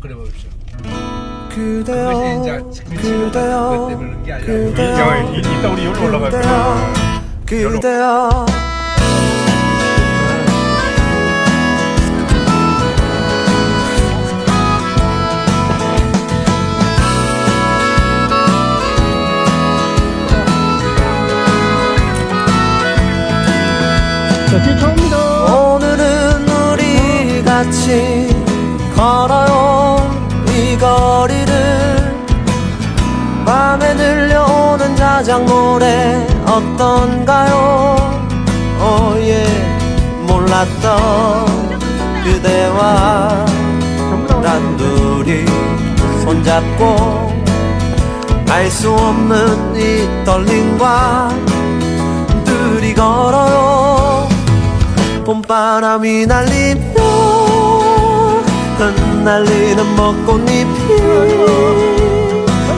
그대여 그것이 이제 그 그대여 그것 때문에 그런 게 아니라 그대여 야, 이- 이따 우리 여기로 올라갈 거야. 그대여. 오늘은 우리 같이 걸어 자작 노래 어떤가요? 오예 몰랐던 그대와 단둘이 손잡고 알 수 없는 이 떨림과 둘이 걸어요. 봄바람이 날리며 흩날리는 벚꽃잎이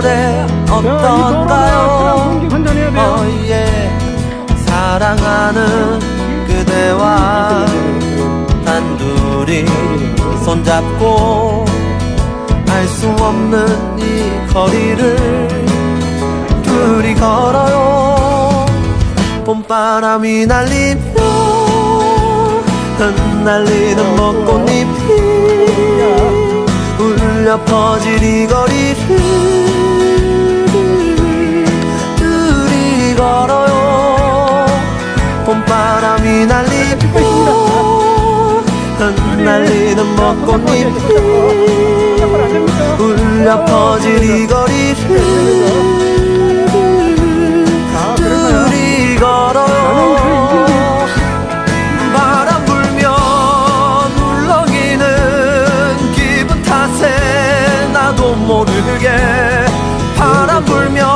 노래 어떤가요. 어예 사랑하는 그대와 단둘이 손잡고 알 수 없는 이 거리를 둘이 걸어요 봄바람이 날리며 흩날리는 벚꽃잎이 울려 퍼질 이 거리를 꽃잎이 울려 퍼질 이 거리를 둘이 걸어요 바람 불면 울렁이는 기분 탓에 나도 모르게 바람 불면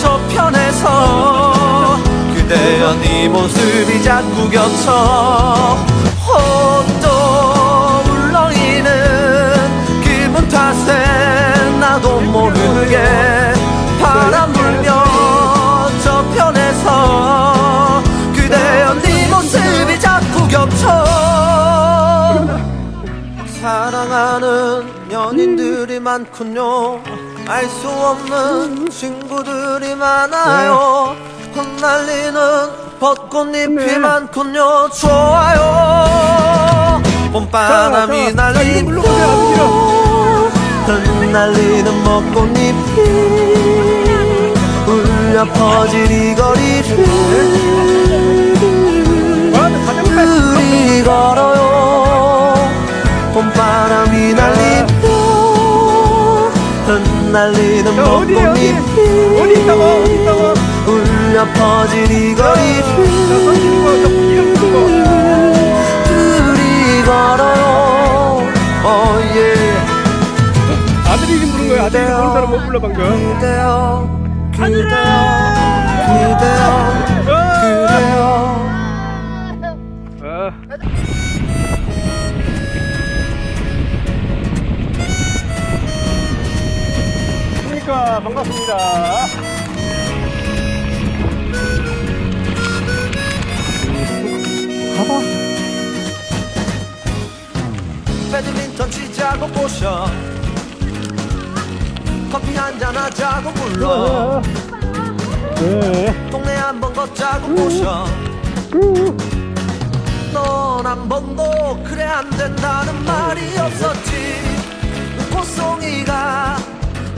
저편에서 그대여 네 모습이 자꾸 겹쳐 사랑하는 연인들이 많군요. 알 수 없는 친구들이 많아요. 흩날리는 벚꽃잎이 많군요. 좋아요. 봄바람이 날리고 흩날리는 벚꽃잎이 울려 퍼질 이 거리를 둘이 걸어요. 봄바람이 날리며 흩날리는 자, 어디에요, 어디? 있다고? 어디 있다고? 울려 퍼질 이 거리를 이름 부르고. 둘이 걸어요 어예 아들이 이름 부른 거야. 아들이 부른 사람 못 불러 방금. 그대여 그대여 그대여 그대여 반갑습니다. 가봐. 배드민턴 치자고 모셔 커피 한잔 하자고 불러 네. 동네 한번 걷자고 모셔 넌 한 번도 그래 안 된다는 말이 없었지 꽃송이가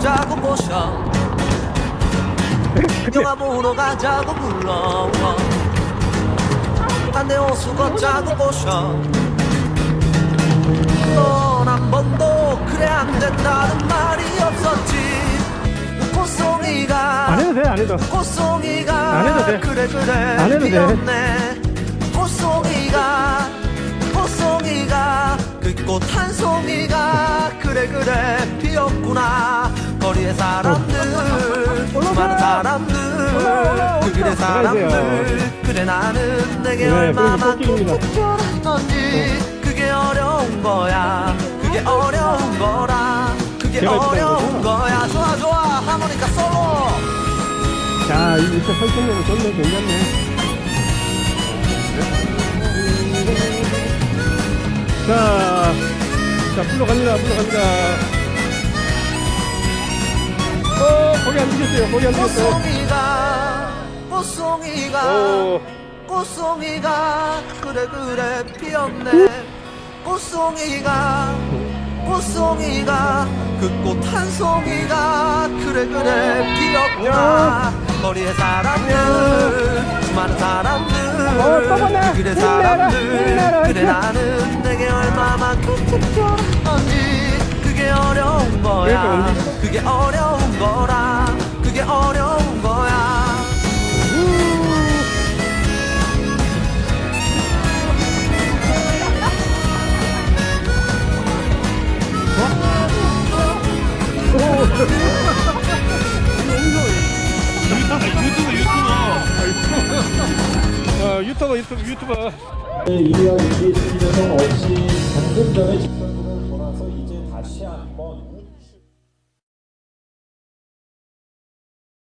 자고 모셔. 영화 보러 가자고 불러워 딴데 호수 걷자고 모셔. 넌한 번도 그래 안 된다는 말이 없었지. 꽃송이가 안 해도 돼, 안 해도. 꽃송이가 안 해도 돼. 그래 그래. 안 해도 돼. 피었네 꽃송이가 꽃송이가 그 꽃 한 송이가 그래 그래. 피었구나 거리의 사람들. 수많은 사람들. 그 길의 사람들. 그래 나는 내게 네, 그래서 꽃길입니다. 특별했던지. 그게 어려운 거야. 그게 어려운 거라. 그게 제가 어려운? 거야. 좋아 좋아. 하모니카 솔로. 자, 이 밑에 설정력은 좋네, 괜찮네. 자, 자, 불러 갑니다, 불러 갑니다. 거기 안 드셨어요, 거기 안 드셨어요. 꽃송이가 꽃송이가 오, 꽃송이가 그래 그래 피었네. 꽃송이가 꽃송이가 그 꽃 한 송이가 그래 그래 피었구나. 거리의 사람들 수많은 어, 사람들. 떠보네. 그 길의 힘내라, 사람들. 힘내라, 그래 힘내. 나는 내게 얼마만큼 특별한지 그게 어려운 거야. 그러니까 그게 어려운 거라. 그게 어려운 거야. 어, 유튜버, 유튜버, 유튜버. 이와 이기에 승리는 없이 방송전에